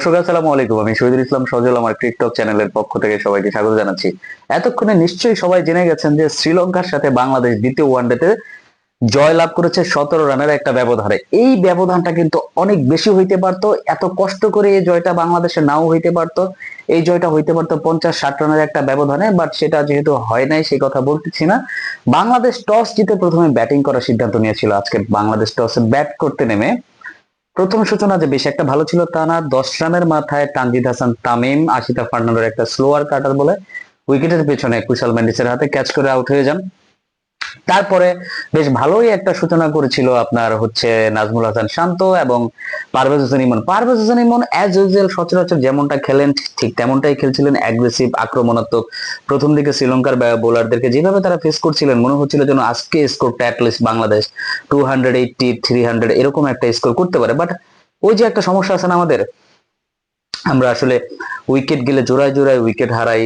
দর্শক আসসালামু আলাইকুম। আমি শহীদুল ইসলাম সজল, আমার টিকটক চ্যানেলের পক্ষ থেকে সবাইকে স্বাগত জানাচ্ছি। এতক্ষণে নিশ্চয়ই সবাই জেনে গেছেন যে শ্রীলঙ্কার সাথে বাংলাদেশ দ্বিতীয় ওয়ানডেতে জয় লাভ করেছে সতেরো রানের একটা ব্যবধানে। এই ব্যবধানটা কিন্তু অনেক বেশি হইতে পারতো, এত কষ্ট করে এই জয়টা বাংলাদেশে নাও হইতে পারতো। এই জয়টা হইতে পারতো পঞ্চাশ, ষাট রানের একটা ব্যবধানে বাট সেটা যেহেতু হয় নাই সেই কথা বলতেছি না। বাংলাদেশ টস জিতে প্রথমে ব্যাটিং করার সিদ্ধান্ত নিয়েছিল আজকে বাংলাদেশ টসে। ব্যাট করতে নেমে প্রথম সূচনা যে বেশি একটা ভালো ছিল তা না, দশ রানের মাথায় তানজিদ হাসান, তামিম, আশিতা ফার্নান্ডোর একটা স্লোয়ার কাটার বলে উইকেটের পেছনে কুশাল ম্যান্ডিসের হাতে ক্যাচ করে আউট হয়ে যান। তারপরে বেশ ভালোই একটা সূচনা করেছিল আপনার হচ্ছে নাজমুল হাসান শান্ত এবং পারভেজ হোসেন ইমন। পারভেজ হোসেন ইমন অ্যাজ ইউজুয়াল সচরাচর যেমনটা খেলেন, ঠিক তেমনটাই খেলছিলেন। অ্যাগ্রেসিভ আক্রমণাত্মক, প্রথম দিকে শ্রীলঙ্কার বোলারদেরকে যেভাবে তারা ফেস করছিলেন, মনে হচ্ছিল যেন আজকে স্কোরটা at least Bangladesh two hundred eighty three hundred এরকম একটা স্কোর করতে পারে। বাট ওই যে একটা সমস্যা আছে না আমাদের, আমরা আসলে উইকেট গেলে জোড়ায় জোড়ায় উইকেট হারাই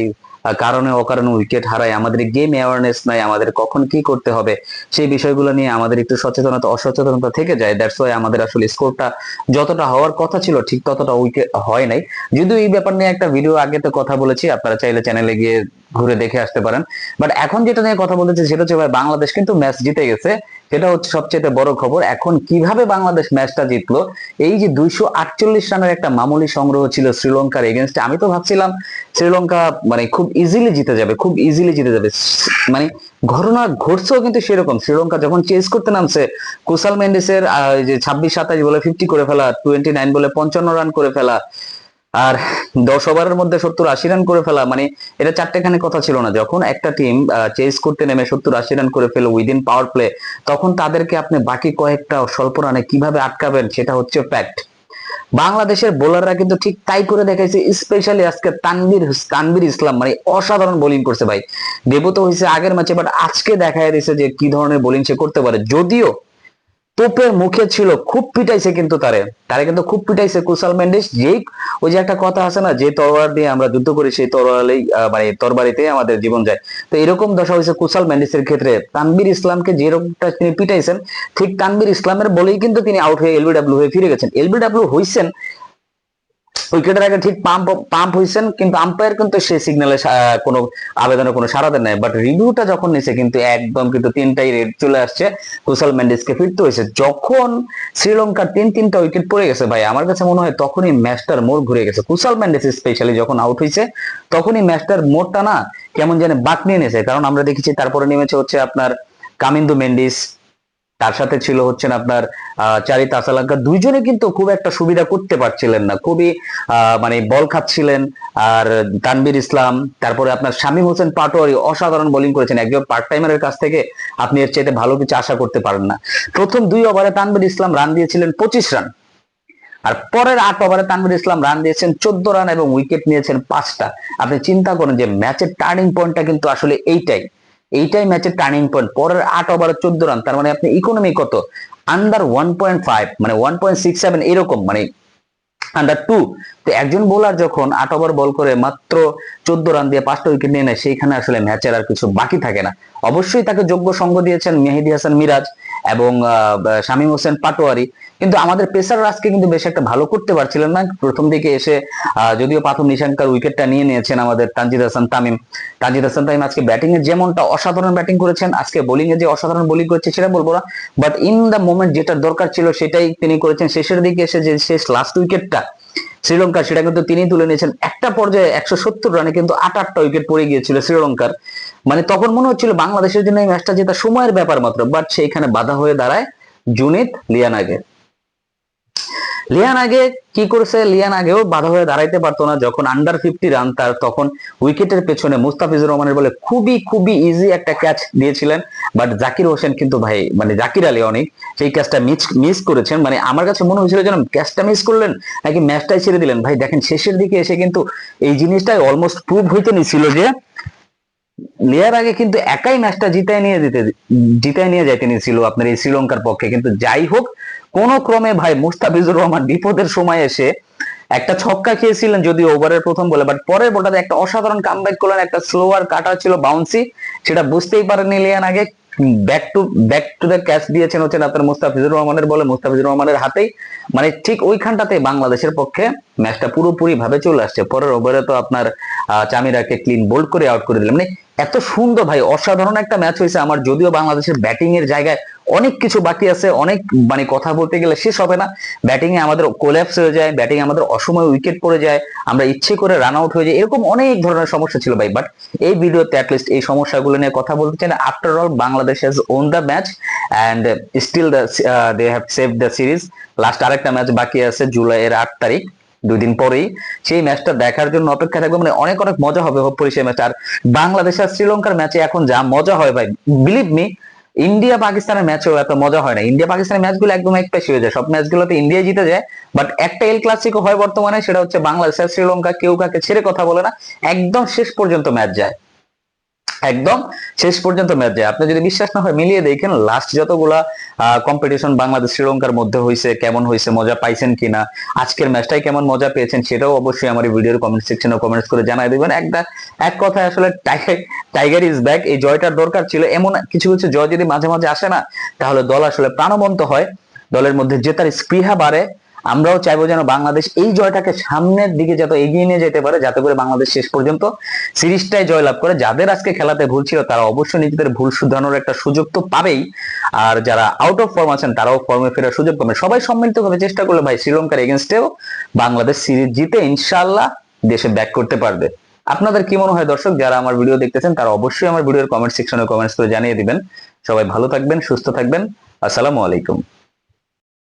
কারণে অকারণে উইকেট হারায়। আমাদের গেম অ্যাওয়ারনেস নাই, আমাদের কখন কি করতে হবে, সেই বিষয়গুলো নিয়ে আমাদের একটু সচেতনতা, অসচেতনতা থেকে যায়। দ্যাটস ওয়াই আমাদের আসলে স্কোরটা যতটা হওয়ার কথা ছিল, ঠিক ততটা উইকেট হয় নাই। যদিও এই ব্যাপার নিয়ে একটা ভিডিও আগে তো কথা বলেছি, আপনারা চাইলে চ্যানেলে গিয়ে ঘুরে দেখে আসতে পারেন। বাট এখন যেটা নিয়ে কথা বলতেছি সেটা হচ্ছে বাংলাদেশ কিন্তু ম্যাচ জিতে গেছে। সেটা হচ্ছে সবচেয়ে বড় খবর, এখন কীভাবে বাংলাদেশ ম্যাচটা জিতলো? এই যে দুইশো আটচল্লিশ রানের একটা মামুলি সংগ্রহ ছিল শ্রীলঙ্কার এগেনস্টে আমি তো ভাবছিলাম শ্রীলঙ্কা মানে খুব ইজিলি জিতে যাবে, খুব ইজিলি জিতে যাবে। মানে ঘটনা ঘটছেও কিন্তু সেরকম। শ্রীলঙ্কা যখন চেস করতে নামছে কুশাল মেন্ডিসের যে ছাব্বিশ সাতাশ বলে ফিফটি করে ফেলা টোয়েন্টি নাইন বলে পঞ্চান্ন রান করে ফেলা আর দশ ওভারের মধ্যে সত্তর আশি রান করে ফেলা মানে এটা চারটেখানি কথা ছিল না। যখন একটা টিম চেস করতে নেমে সত্তর আশি রান করে ফেলে উইদিন পাওয়ার প্লে তখন তাদেরকে আপনি বাকি কয়েকটা স্বল্প রানে কীভাবে আটকাবেন সেটা হচ্ছে ফ্যাক্ট বাংলাদেশের বোলাররা কিন্তু ঠিক তাই করে দেখাইছে স্পেশালি আজকে তানভীর তানভীর ইসলাম মানে অসাধারণ বোলিং করছে ভাই। দেবো তো হয়েছে আগের ম্যাচে বাট আজকে দেখা দিয়েছে যে কি ধরনের বোলিং সে করতে পারে। যদিও তোপের মুখে ছিল, খুব পিটাইছে কিন্তু তারে। তারে কিন্তু খুব পিটাইছে কুশাল মেন্ডিস। যেই, ওই যে একটা কথা আছে না, যে তরোয়ার দিয়ে আমরা যুদ্ধ করি, সেই তরোয়ালেই মানে তরবারিতে আমাদের জীবন যায়। তো এরকম দশা হয়েছে কুশাল মেন্ডিসের ক্ষেত্রে। তানবির ইসলামকে যেরকমটা তিনি পিটাইছেন, ঠিক তানবির ইসলামের বলেই কিন্তু তিনি আউট হয়ে এলবিডাব্লিউ হয়ে ফিরে গেছেন। এলবিডাব্লিউ হইছেন উইকেটের আগে ঠিক পাম্প পাম্প হয়েছেন কিন্তু আম্পায়ার কিন্তু সেই সিগন্যালে কোনো আবেদনে কোনো সাড়া দেন নাই। বাট রিভিউটা যখন নিছে, কিন্তু একদম কিন্তু তিনটাই রেড চলে আসছে। কুশাল মেন্ডিসকে ফিরতে হয়েছে যখন শ্রীলঙ্কার তিন, তিনটা উইকেট পড়ে গেছে, ভাই, আমার কাছে মনে হয় তখনই ম্যাচটার মোড় ঘুরে গেছে। কুশাল মেন্ডিস স্পেশালি যখন আউট হয়েছে তখনই ম্যাচটার মোড়টা না কেমন যেন বাক নিয়ে নিয়েছে কারণ আমরা দেখেছি, তারপরে নেমেছে হচ্ছে আপনার কামিন্দু মেন্ডিস তার সাথে ছিল হচ্ছেন আপনার চারি তাসালাঙ্কা দুইজনে কিন্তু খুব একটা সুবিধা করতে পারছিলেন না। খুবই মানে বল খাচ্ছিলেন। আর তানবির ইসলাম, তারপরে আপনার শামীম হোসেন পাটোয়ারি অসাধারণ বোলিং করেছেন। একজন পার্ট টাইমারের কাছ থেকে আপনি এর চাইতে ভালো কিছু আশা করতে পারেন না। প্রথম দুই ওভারে তানবির ইসলাম রান দিয়েছিলেন পঁচিশ রান আর পরের আট ওভারে তানবির ইসলাম রান দিয়েছেন চোদ্দ রান এবং উইকেট নিয়েছেন পাঁচটা। আপনি চিন্তা করেন যে ম্যাচের টার্নিং পয়েন্টটা কিন্তু আসলে এইটাই। এইটাই ম্যাচের টার্নিং পয়েন্ট পরের আট ওভার চোদ্দ রান তার মানে আপনি ইকোনমি কত? আন্ডার ওয়ান পয়েন্ট ফাইভ মানে ওয়ান পয়েন্ট সিক্স সেভেন এরকম মানে আন্ডার টু তো একজন বোলার যখন আট ওভার বল করে মাত্র চোদ্দ রান দিয়ে পাঁচটা উইকেট নিয়ে নেয়, সেইখানে আসলে ম্যাচের আর কিছু বাকি থাকে না। অবশ্যই তাকে যোগ্য সঙ্গ দিয়েছেন মেহেদি হাসান মিরাজ। এবং শামীম হোসেন পাটোয়ারি। কিন্তু আমাদের পেসার আজকে কিন্তু বেশ একটা ভালো করতে পারছিলেন না। প্রথম দিকে এসে যদিও প্রথম নিশাঙ্কার উইকেটটা নিয়ে নিয়েছেন আমাদের তানজিদ হাসান তামিম। তানজিদ হাসান তামিম আজকে ব্যাটিং এ যেমনটা অসাধারণ ব্যাটিং করেছেন, আজকে বোলিং এ যে অসাধারণ বোলিং করেছে সেটা বলব না। বাট ইন দ্য মোমেন্ট যেটা দরকার ছিল সেটাই তিনি করেছেন। শেষের দিকে এসে যে শেষ লাস্ট উইকেটটা শ্রীলঙ্কা সেটা কিন্তু তিনি তুলে নিয়েছেন। একটা পর্যায়ে একশো সত্তর রানে কিন্তু আট আটটা উইকেট পড়ে গিয়েছিল শ্রীলঙ্কার। মানে তখন মনে হচ্ছিল বাংলাদেশের জন্য এই ম্যাচটা জেতা সময়ের ব্যাপার মাত্র বাট সেইখানে বাধা হয়ে দাঁড়ায় জুনিত লিয়ানাগে। লিয়ান আগে কি করেছে? লিয়ান আগেও বাধা হয়ে দাঁড়াইতে পারতো না। যখন আন্ডার ফিফটি রান তার তখন উইকেটের পেছনে মুস্তাফিজুর রহমানের বলে খুবই খুবই ইজি একটা ক্যাচ দিয়েছিলেন। বাট জাকির হোসেন কিন্তু ভাই মানে জাকির আলী অনেক, সেই ক্যাচটা মিস মিস করেছেন। মানে আমার কাছে মনে হয়েছিল যেন ক্যাচটা মিস করলেন, নাকি ম্যাচটাই ছেড়ে দিলেন। ভাই দেখেন শেষের দিকে এসে কিন্তু এই জিনিসটাই অলমোস্ট প্রুভ হইতে নিছিল যে লিয়ার আগে কিন্তু একাই ম্যাচটা জিতায় নিয়ে যেতে জিতায় নিয়ে যাইতে নিয়েছিল আপনার এই শ্রীলঙ্কার পক্ষে। কিন্তু যাই হোক কোন ক্রমে ভাই মুস্তাফিজুর রহমান বিপদের সময় এসে একটা ছক্কা খেয়েছিলেন যদি ওভারের প্রথম বলে বাট পরের বলটাতে একটা অসাধারণ কামব্যাক করলেন, একটা স্লোয়ার কাটা ছিল বাউন্সি সেটা বুঝতেই পারেননি লিয়ান আগে। Back to back to the catch দিয়েছেন হচ্ছেন আপনার মুস্তাফিজুর রহমানের বলে মুস্তাফিজুর রহমানের হাতেই। মানে ঠিক ওইখানটাতে বাংলাদেশের পক্ষে ম্যাচটা পুরোপুরি ভাবে চলে আসছে। পরের ওভারে তো আপনার চামিরাকে ক্লিন বোল্ড করে আউট করে দিলেন। মানে এত সুন্দর ভাই, অসাধারণ একটা ম্যাচ হয়েছে আমার, যদিও বাংলাদেশের ব্যাটিং এর জায়গায় অনেক কিছু বাকি আছে, অনেক মানে কথা বলতে গেলে শেষ হবে না। ব্যাটিং এ আমাদের কোল্যাপস হয়ে যায় ব্যাটিং আমাদের অসময় উইকেট পড়ে যায়, আমরা ইচ্ছে করে রান আউট হয়ে যায় এরকম অনেক ধরনের সমস্যা ছিল ভাই। বাট এই ভিডিওতে অ্যাটলিস্ট এই সমস্যাগুলো নিয়ে কথা বলতে চাই না। After all Bangladesh has won the match and still the they have save the series last আরেকটা ম্যাচ বাকি আছে জুলাইয়ের আট তারিখ। দুই দিন পরেই সেই ম্যাচটা দেখার জন্য অপেক্ষা থাকবে। মানে অনেক অনেক মজা হবে হোপফুলি সেই ম্যাচ আর বাংলাদেশ আর শ্রীলঙ্কার ম্যাচে এখন যা মজা হয় ভাই বিলিভ মি ইন্ডিয়া পাকিস্তানের ম্যাচেও এত মজা হয় না। ইন্ডিয়া পাকিস্তানের ম্যাচগুলো একদম এক পেশি হয়ে যায়। সব ম্যাচগুলোতে ইন্ডিয়া জিতে যায় বাট একটা এল ক্লাসিকো হয় বর্তমানে, সেটা হচ্ছে বাংলাদেশ আর শ্রীলঙ্কা। কেউ কাকে ছেড়ে কথা বলে না। একদম শেষ পর্যন্ত ম্যাচ যায়। একদম শেষ পর্যন্ত ম্যাচ। যায় আপনি যদি বিশ্বাস না হয় মিলিয়ে দেখেন লাস্ট যতগুলা কম্পিটিশন বাংলাদেশ শ্রীলঙ্কার মধ্যে হয়েছে কেমন হয়েছে মজা পাইছেন কিনা, আজকের ম্যাচটাই কেমন মজা পেয়েছেন সেটাও অবশ্যই আমার ভিডিওর কমেন্ট সেকশনে কমেন্টস করে জানাই দিবেন। একটা, এক কথায় আসলে টাইগার ইজ ব্যাক এই জয়টার দরকার ছিল। এমন কিছু কিছু জয় যদি মাঝে মাঝে আসে না, তাহলে দল আসলে প্রাণবন্ত হয়। দলের মধ্যে জেতার স্পৃহা বাড়ে। আমরাও চাইব যেন বাংলাদেশ এই জয়টাকে সামনের দিকে যত এগিয়ে নিয়ে যেতে পারে, যাতে করে বাংলাদেশ শেষ পর্যন্ত সিরিজটাই জয়লাভ করে। যাদের আজকে খেলাতে ভুল ছিল, তারা অবশ্যই নিজেদের ভুল শুধরানোর একটা সুযোগ তো পাবেই। আর যারা আউট অফ ফর্ম আছেন, তারাও ফর্মে ফেরার সুযোগ পাবে সবাই সম্মিলিত ভাবে চেষ্টা করলে ভাই, শ্রীলঙ্কার এগেনস্টেও বাংলাদেশ সিরিজ জিতে ইনশাল্লাহ দেশে ব্যাক করতে পারবে। আপনাদের কি মনে হয় দর্শক, যারা আমার ভিডিও দেখতেছেন, তারা অবশ্যই আমার ভিডিওর কমেন্ট সেকশনে কমেন্টস করে জানিয়ে দিবেন। সবাই ভালো থাকবেন, সুস্থ থাকবেন। আসসালামু আলাইকুম।